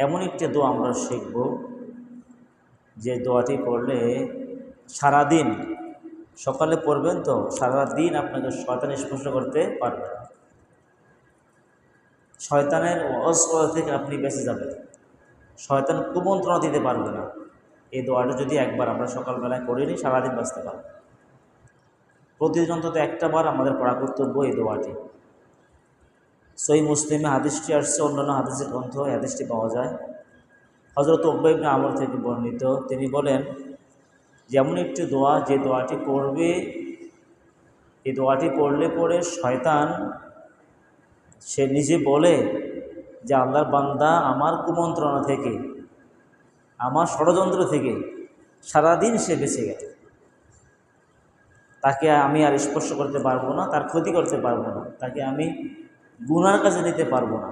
এমন একটি দোয়া আমরা শিখব যে দোয়াটি পড়লে সারাদিন, সকালে পড়বেন তো, সারাদিন আপনাকে শয়তান স্পর্শ করতে পারবে না। শয়তানের অস্পর্শ থেকে আপনি বেঁচে যাবেন। শয়তান কুমন্ত্রণা দিতে পারবে না। এই দোয়াটা যদি একবার আমরা সকালবেলায় করে নিই, সারাদিন বাঁচতে পারব। প্রতিদিন অন্তত একটা বার আমাদের পড়া কর্তব্য এই দোয়াটি। সই মুসলিমে হাদিসটি আসছে, অন্যান্য হাদিসের গ্রন্থ হাদিসটি পাওয়া যায়। হজরত ইবনে আমর থেকে বর্ণিত, তিনি বলেন, যেমন একটি দোয়া, যে দোয়াটি পড়বে, এই দোয়াটি পড়লে পরে শয়তান, সে নিজে বলে যে, আল্লাহর বান্দা আমার কুমন্ত্রণা থেকে, আমার ষড়যন্ত্র থেকে সারাদিন সে বেঁচে গেছে। তাকে আমি আর স্পর্শ করতে পারব না, তার ক্ষতি করতে পারব না। তাকে আমি গুনার কাছে নিতে পারবো না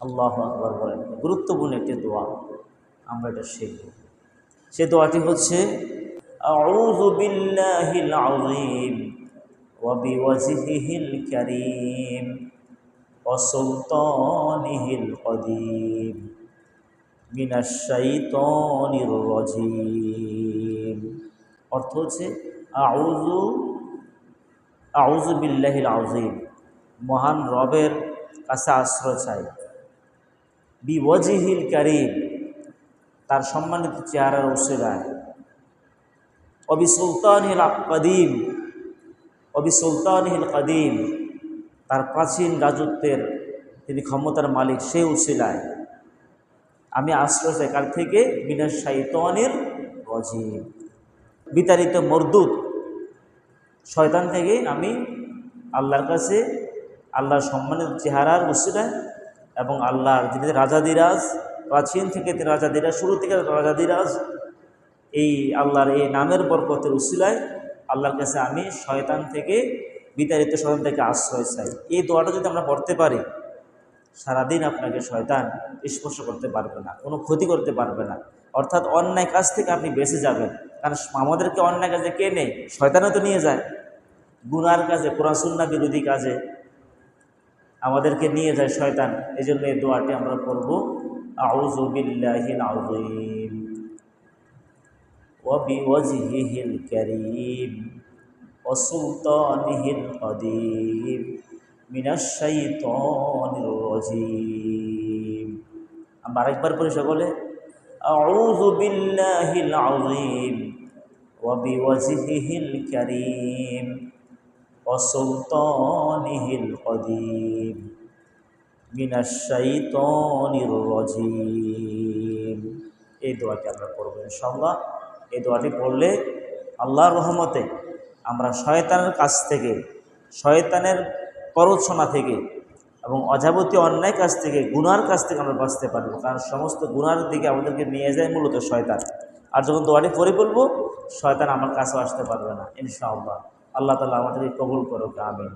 আল্লাহ আকবর বলেন গুরুত্বপূর্ণ একটি দোয়া আমরা এটা শিখব সে দোয়াটি হচ্ছে أعوذ بالله العظيم وبوجهه الكريم وسلطانه القديم من الشيطان الرجيم অর্থ হচ্ছে আউজু আউজু বিল্লাহিল আউজিম মহান রবের কাছে আশ্রয় চাই। বি বিওয়াজিহিল কারিম, তার সম্মানিত চেহারার উসেরায় অবি সুলতান সুলতানহিল কদিম অবি সুলতানহিল কদিম, তার প্রাচীন রাজত্বের তিনি ক্ষমতার মালিক সে উসিলায়। আমি আশ্রয় চাই কার থেকে বিনা শাইতানির রজিম বিতাড়িত মরদুদ শয়তান থেকে আমি আল্লাহর কাছে আল্লাহর সম্মানিত চেহারার উসিলায় এবং আল্লাহর যিনি রাজাদিরাজ, প্রাচীন থেকে তিনি রাজাদিরাজ, শুরু থেকে রাজাদিরাজ, এই আল্লাহর এই নামের বরকতের উসিলায় আল্লাহর কাছে আমি শয়তান থেকে, বিতাড়িত শয়তান থেকে আশ্রয় চাই। এই দোয়াটা যদি আমরা পড়তে পারি, সারাদিন আপনাকে শয়তান স্পর্শ করতে পারবে না, কোনো ক্ষতি করতে পারবে না। অর্থাৎ অন্যায় কাজ থেকে আপনি বেঁচে যাবেন। কারণ আমাদেরকে অন্যায় কাজে কে নেই? শয়তানও তো নিয়ে যায়। গুনার কাজে কোরআসুন্না বিরোধী কাজে আমাদেরকে নিয়ে যায় শয়তান। এই জন্য এই দোয়াটি আমরা পড়ব আরেকবার পরে সকলে আউজুবিল্লাহিল আউজিম ওয়াবিওয়াজহিহিল ক্যারিম وسلطانه القديم من الشيطان الرجيم এই দোয়াটি আমরা পড়বো ইনশাআল্লাহ এই দোয়াটি পড়লে আল্লাহর রহমতে আমরা শয়তানের কাছ থেকে শয়তানের পরোচনা থেকে এবং অযাবতীয় অন্যায় কাছ থেকে গুনার কাছ থেকে আমরা বাঁচতে পারবো কারণ সমস্ত গুনার দিকে আমাদেরকে নিয়ে যায় মূলত শয়তান আর যখন দোয়াটি পরে বলবো শয়তান আমার কাছেও আসতে পারবে না ইনশাআল্লাহ আল্লাহ তালা আমাদেরকে কবুল করুক আমিন।